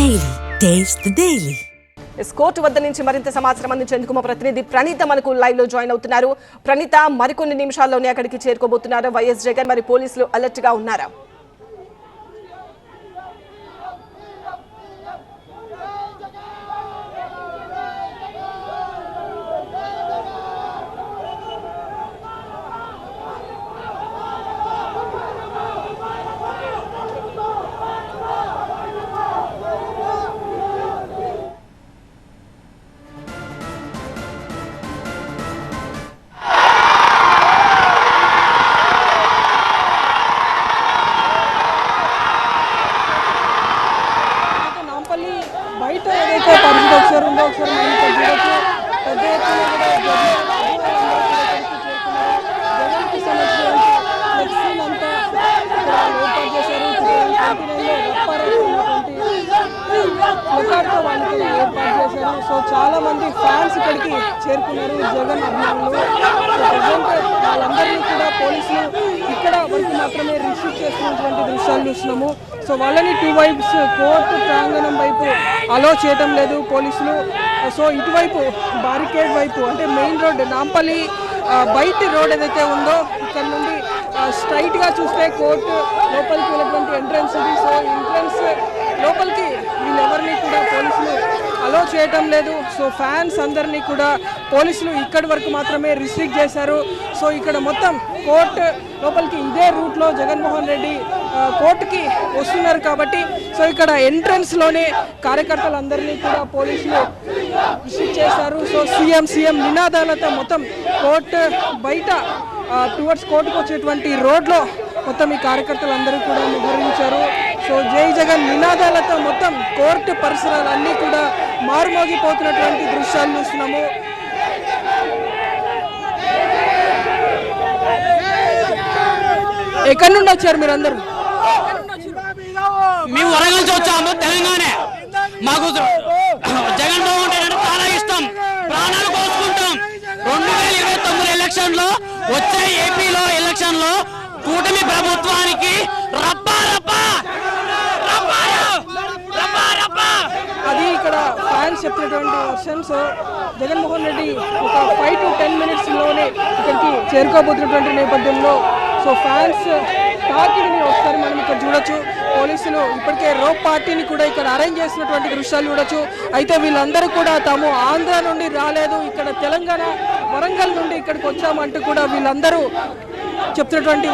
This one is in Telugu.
డైలీ టేస్ట్ డైలీ కోర్టు వద్ద నుంచి మరింత సమాచారం అందించేందుకు మా ప్రతినిధి ప్రణీత మనకు లైవ్లో జాయిన్ అవుతున్నారు. ప్రణీత మరికొన్ని నిమిషాల్లోనే అక్కడికి చేరుకోబోతున్నారు. వైఎస్ జగన్ మరి పోలీసులు అలర్ట్గా ఉన్నారా? సో చాలా మంది ఫ్యాన్స్ ఇక్కడికి చేరుకున్నారు. జగన్ అభిమానులు సో ప్రజెంట్ వాళ్ళందరినీ కూడా పోలీసులు ఇక్కడ వరకు మాత్రమే రిసీవ్ చేస్తున్నటువంటి దృశ్యాలు చూస్తున్నాము. సో వాళ్ళని టూ వైప్స్ కోర్టు ప్రాంగణం వైపు అలో చేయటం లేదు పోలీసులు. సో ఇటువైపు బారికేడ్ వైపు అంటే మెయిన్ రోడ్ నాంపల్లి బయట రోడ్ ఏదైతే ఉందో ఇక్కడ నుండి స్ట్రైట్గా చూస్తే కోర్టు లోపలికి వెళ్ళినటువంటి ఎంట్రన్స్ ఉంది. సో ఎంట్రన్స్ లోపలికి వీళ్ళెవరిని కూడా అలో చేయటం లేదు. సో ఫ్యాన్స్ అందరినీ కూడా పోలీసులు ఇక్కడి వరకు మాత్రమే రిస్ట్రిక్ట్ చేశారు. సో ఇక్కడ మొత్తం కోర్టు లోపలికి ఇదే రూట్లో జగన్మోహన్ రెడ్డి కోర్టుకి వస్తున్నారు కాబట్టి సో ఇక్కడ ఎంట్రన్స్లోనే కార్యకర్తలందరినీ కూడా పోలీసులు రిస్ట్రిక్ట్ చేశారు. సో సీఎం సీఎం నినాదాలతో మొత్తం కోర్టు బయట టువర్డ్స్ కోర్టుకు వచ్చేటువంటి రోడ్లో మొత్తం ఈ కార్యకర్తలందరూ కూడా నిర్వహించారు సో జై జగన్ నినాదాలతో మొత్తం కోర్టు పరిసరాలు అన్నీ కూడా మారుమోగిపోతున్నటువంటి దృశ్యాలు చూస్తున్నాము. ఎక్కడి నుండి వచ్చారు మీరందరూ? మేము వరంగల్ నుంచి వచ్చాము తెలంగాణ. మాకు జగన్ బాబు అంటే చాలా ఇష్టం. ప్రాణాలు కోసుకుంటాం. రెండు వేల ఇరవై తొమ్మిది ఎలక్షన్లో వచ్చే ఏపీలో ఎలక్షన్లో కూటమి ప్రభుత్వానికి రప్ప రప్పాలు! రప్పా రప్పా అది ఇక్కడ ఫ్యాన్స్ చెప్పినటువంటి వర్షన్ సో జగన్మోహన్ రెడ్డి ఒక ఫైవ్ టు టెన్ మినిట్స్లోనే ఇక్కడికి చేరుకోబోతున్నటువంటి నేపథ్యంలో. సో ఫ్యాన్స్ తాకిడిని ఒకసారి మనం ఇక్కడ చూడొచ్చు. పోలీసులు ఇప్పటికే రోప్ పార్టీని కూడా ఇక్కడ అరేంజ్ చేసినటువంటి దృశ్యాలు చూడొచ్చు. అయితే వీళ్ళందరూ కూడా తాము ఆంధ్ర నుండి రాలేదు ఇక్కడ తెలంగాణ వరంగల్ నుండి ఇక్కడికి వచ్చామంటూ కూడా వీళ్ళందరూ చెప్తున్నటువంటి